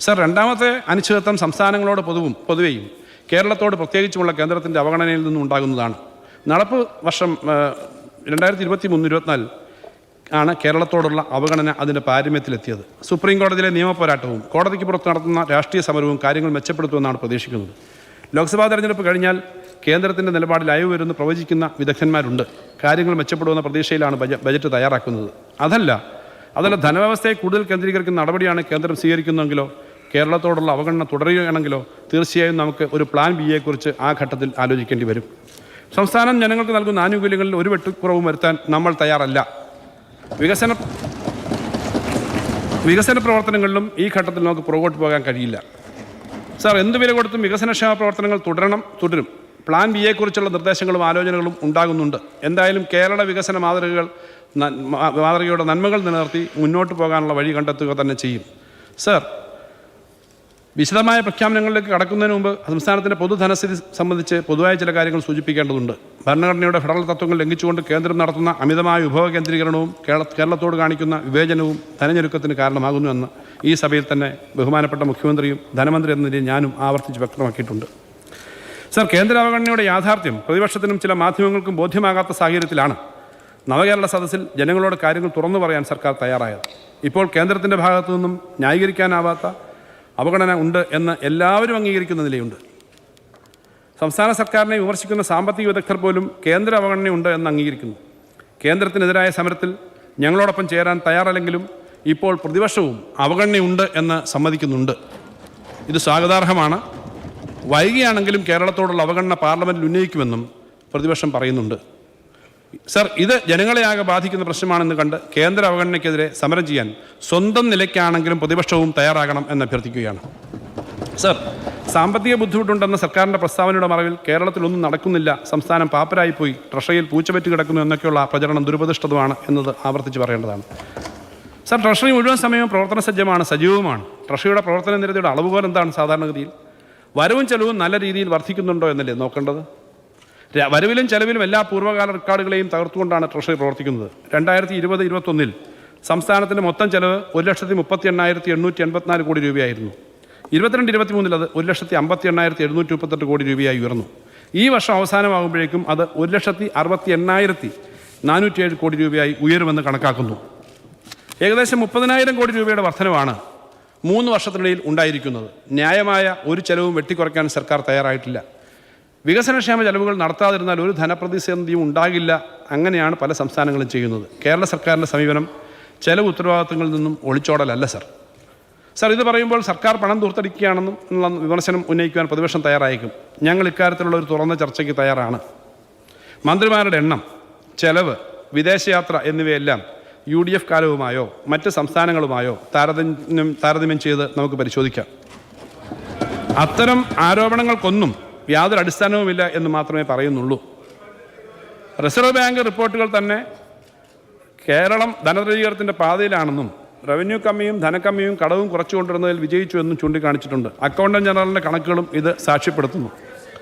Sir രണ്ടാമത്തെ അനിശ്ചിതത്വം സംസ്ഥാനങ്ങളോട് പൊതുവും പൊതുവെയും കേരളത്തോട് പ്രത്യേകിച്ചുമുള്ള കേന്ദ്രത്തിന്റെ അവഗണനയിൽ നിന്നും ഉണ്ടാകുന്നതാണ്. നടപ്പ് വർഷം രണ്ടായിരത്തി ഇരുപത്തി മൂന്ന് ഇരുപത്തിനാല് ആണ് കേരളത്തോടുള്ള അവഗണന അതിന്റെ പാരമ്യത്തിലെത്തിയത്. സുപ്രീം കോടതിയിലെ നിയമപോരാട്ടവും കോടതിക്ക് പുറത്ത് നടത്തുന്ന രാഷ്ട്രീയ സമരവും കാര്യങ്ങൾ മെച്ചപ്പെടുത്തുമെന്നാണ് പ്രതീക്ഷിക്കുന്നത്. ലോക്സഭാ തെരഞ്ഞെടുപ്പ് കഴിഞ്ഞാൽ കേന്ദ്രത്തിന്റെ നിലപാടിൽ അയവ് വരുമെന്ന് പ്രവചിക്കുന്ന വിദഗ്ധന്മാരുണ്ട്. കാര്യങ്ങൾ മെച്ചപ്പെടുമെന്ന പ്രതീക്ഷയിലാണ് ബജ- ബജറ്റ് തയ്യാറാക്കുന്നത്. അതല്ല അതല്ല ധനവ്യവസ്ഥയെ കൂടുതൽ കേന്ദ്രീകരിക്കുന്ന നടപടിയാണ് കേന്ദ്രം സ്വീകരിക്കുന്നതെങ്കിലോ കേരളത്തോടുള്ള അവഗണന തുടരുകയാണെങ്കിലോ തീർച്ചയായും നമുക്ക് ഒരു പ്ലാൻ ബിയെക്കുറിച്ച് ആ ഘട്ടത്തിൽ ആലോചിക്കേണ്ടി വരും. സംസ്ഥാനം ജനങ്ങൾക്ക് നൽകുന്ന ആനുകൂല്യങ്ങളിൽ ഒരു വെട്ടിക്കുറവും വരുത്താൻ നമ്മൾ തയ്യാറല്ല. വികസന വികസന പ്രവർത്തനങ്ങളിലും ഈ ഘട്ടത്തിൽ നമുക്ക് പുറകോട്ട് പോകാൻ കഴിയില്ല. സാർ എന്ത് വില കൊടുത്തും വികസനക്ഷേമ പ്രവർത്തനങ്ങൾ തുടരണം തുടരും. പ്ലാൻ ബിയെക്കുറിച്ചുള്ള നിർദ്ദേശങ്ങളും ആലോചനകളും ഉണ്ടാകുന്നുണ്ട്. എന്തായാലും കേരള വികസന മാതൃകകൾ മാതൃകയുടെ നന്മകൾ നിലനിർത്തി മുന്നോട്ട് പോകാനുള്ള വഴി കണ്ടെത്തുക തന്നെ ചെയ്യും. സാർ വിശദമായ പ്രഖ്യാപനങ്ങളിലേക്ക് കടക്കുന്നതിന് മുമ്പ് സംസ്ഥാനത്തിന്റെ പൊതുധനസ്ഥിതി സംബന്ധിച്ച് പൊതുവായ ചില കാര്യങ്ങൾ സൂചിപ്പിക്കേണ്ടതുണ്ട്. ഭരണഘടനയുടെ ഫെഡറൽ തത്വങ്ങൾ ലംഘിച്ചുകൊണ്ട് കേന്ദ്രം നടത്തുന്ന അമിതമായ വിഭവ കേന്ദ്രീകരണവും കേരളത്തോട് കാണിക്കുന്ന വിവേചനവും ധനഞ്ഞെരുക്കത്തിന് കാരണമാകുന്നുവെന്ന് ഈ സഭയിൽ തന്നെ ബഹുമാനപ്പെട്ട മുഖ്യമന്ത്രിയും ധനമന്ത്രി എന്ന നിലയിൽ ഞാനും ആവർത്തിച്ച് വ്യക്തമാക്കിയിട്ടുണ്ട്. സർ കേന്ദ്ര അവഗണനയുടെ യാഥാർത്ഥ്യം പ്രതിപക്ഷത്തിനും ചില മാധ്യമങ്ങൾക്കും ബോധ്യമാകാത്ത സാഹചര്യത്തിലാണ് നവകേരള സദസ്സിൽ ജനങ്ങളോട് കാര്യങ്ങൾ തുറന്നു പറയാൻ സർക്കാർ തയ്യാറായത്. ഇപ്പോൾ കേന്ദ്രത്തിന്റെ ഭാഗത്തു നിന്നും ന്യായീകരിക്കാനാവാത്ത അവഗണന ഉണ്ട് എന്ന് എല്ലാവരും അംഗീകരിക്കുന്ന നിലയുണ്ട് സംസ്ഥാന സർക്കാരിനെ വിമർശിക്കുന്ന സാമ്പത്തിക വിദഗ്ധർ പോലും കേന്ദ്ര അവഗണനയുണ്ട് എന്ന് അംഗീകരിക്കുന്നു. കേന്ദ്രത്തിനെതിരായ സമരത്തിൽ ഞങ്ങളോടൊപ്പം ചേരാൻ തയ്യാറല്ലെങ്കിലും ഇപ്പോൾ പ്രതിപക്ഷവും അവഗണനയുണ്ട് എന്ന് സമ്മതിക്കുന്നുണ്ട്. ഇത് സ്വാഗതാർഹമാണ്. വൈകിയാണെങ്കിലും കേരളത്തോടുള്ള അവഗണന പാർലമെന്റിൽ ഉന്നയിക്കുമെന്നും പ്രതിപക്ഷം പറയുന്നുണ്ട്. സർ ഇത് ജനങ്ങളെ ആകെ ബാധിക്കുന്ന പ്രശ്നമാണെന്ന് കണ്ട് കേന്ദ്ര അവഗണനയ്ക്കെതിരെ സമരം ചെയ്യാൻ സ്വന്തം നിലയ്ക്കാണെങ്കിലും പ്രതിപക്ഷവും തയ്യാറാകണം എന്ന് അഭ്യർത്ഥിക്കുകയാണ്. സർ സാമ്പത്തിക ബുദ്ധിമുട്ടുണ്ടെന്ന സർക്കാരിന്റെ പ്രസ്താവനയുടെ മറവിൽ കേരളത്തിലൊന്നും നടക്കുന്നില്ല. സംസ്ഥാനം പാപ്പരായിപ്പോയി. ട്രഷറിയിൽ പൂച്ചപറ്റി കിടക്കുന്നു എന്നൊക്കെയുള്ള പ്രചരണം ദുരുപതിഷ്ഠതമാണ് എന്നത് ആവർത്തിച്ച് പറയേണ്ടതാണ്. സർ ട്രഷറി മുഴുവൻ സമയവും പ്രവർത്തന സജ്ജമാണ് സജീവമാണ് ട്രഷറിയുടെ പ്രവർത്തന നിരതയുടെ അളവുകോൽ എന്താണ് സാധാരണഗതിയിൽ? വരവും ചെലവും നല്ല രീതിയിൽ വർദ്ധിക്കുന്നുണ്ടോ എന്നല്ലേ നോക്കേണ്ടത്? വരവിലും ചെലവിലും എല്ലാ പൂർവകാല റെക്കോർഡുകളെയും തകർത്തുകൊണ്ടാണ് ട്രഷറി പ്രവർത്തിക്കുന്നത്. രണ്ടായിരത്തി ഇരുപത് ഇരുപത്തൊന്നിൽ സംസ്ഥാനത്തിന്റെ മൊത്തം ചെലവ് ഒരു ലക്ഷത്തി മുപ്പത്തി എണ്ണായിരത്തി എണ്ണൂറ്റി എൺപത്തിനാല് കോടി രൂപയായിരുന്നു. ഇരുപത്തിരണ്ട് ഇരുപത്തിമൂന്നിൽ അത് ഒരു ലക്ഷത്തി അമ്പത്തി എണ്ണായിരത്തി എഴുന്നൂറ്റി മുപ്പത്തെട്ട് കോടി രൂപയായി ഉയർന്നു ഈ വർഷം അവസാനമാകുമ്പോഴേക്കും അത് ഒരു ലക്ഷത്തി അറുപത്തി എണ്ണായിരത്തി നാനൂറ്റിയേഴ് കോടി രൂപയായി ഉയരുമെന്ന് കണക്കാക്കുന്നു. ഏകദേശം മുപ്പതിനായിരം കോടി രൂപയുടെ വർധനവാണ് മൂന്ന് വർഷത്തിനിടയിൽ ഉണ്ടായിരിക്കുന്നത്. ന്യായമായ ഒരു ചെലവും വെട്ടിക്കുറയ്ക്കാൻ സർക്കാർ തയ്യാറായിട്ടില്ല. വികസനക്ഷേമ ചെലവുകൾ നടത്താതിരുന്നാൽ ഒരു ധനപ്രതിസന്ധിയും ഉണ്ടാകില്ല. അങ്ങനെയാണ് പല സംസ്ഥാനങ്ങളും ചെയ്യുന്നത്. കേരള സർക്കാരിന്റെ സമീപനം ചെലവ് ഉത്തരവാദിത്തങ്ങളിൽ നിന്നും ഒളിച്ചോടലല്ല സർ. സർ ഇത് പറയുമ്പോൾ സർക്കാർ പണം ദൂർത്തടിക്കുകയാണെന്നും ഉള്ള വിമർശനം ഉന്നയിക്കുവാൻ പ്രതിപക്ഷം തയ്യാറായേക്കും. ഞങ്ങൾ ഇക്കാര്യത്തിലുള്ള ഒരു തുറന്ന ചർച്ചയ്ക്ക് തയ്യാറാണ്. മന്ത്രിമാരുടെ എണ്ണം ചെലവ് വിദേശയാത്ര എന്നിവയെല്ലാം യു ഡി എഫ് കാലവുമായോ മറ്റ് സംസ്ഥാനങ്ങളുമായോ താരതമ്യം താരതമ്യം ചെയ്ത് നമുക്ക് പരിശോധിക്കാം. അത്തരം ആരോപണങ്ങൾക്കൊന്നും യാതൊരു അടിസ്ഥാനവുമില്ല എന്ന് മാത്രമേ പറയുന്നുള്ളൂ. റിസർവ് ബാങ്ക് റിപ്പോർട്ടുകൾ തന്നെ കേരളം ധനദ്രവീകരണത്തിന്റെ പാതയിലാണെന്നും റവന്യൂ കമ്മിയും ധനക്കമ്മിയും കടവും കുറച്ചുകൊണ്ടിരുന്നതിൽ വിജയിച്ചു എന്നും ചൂണ്ടിക്കാണിച്ചിട്ടുണ്ട്. അക്കൗണ്ടന്റ് ജനറലിന്റെ കണക്കുകളും ഇത് സാക്ഷ്യപ്പെടുത്തുന്നു.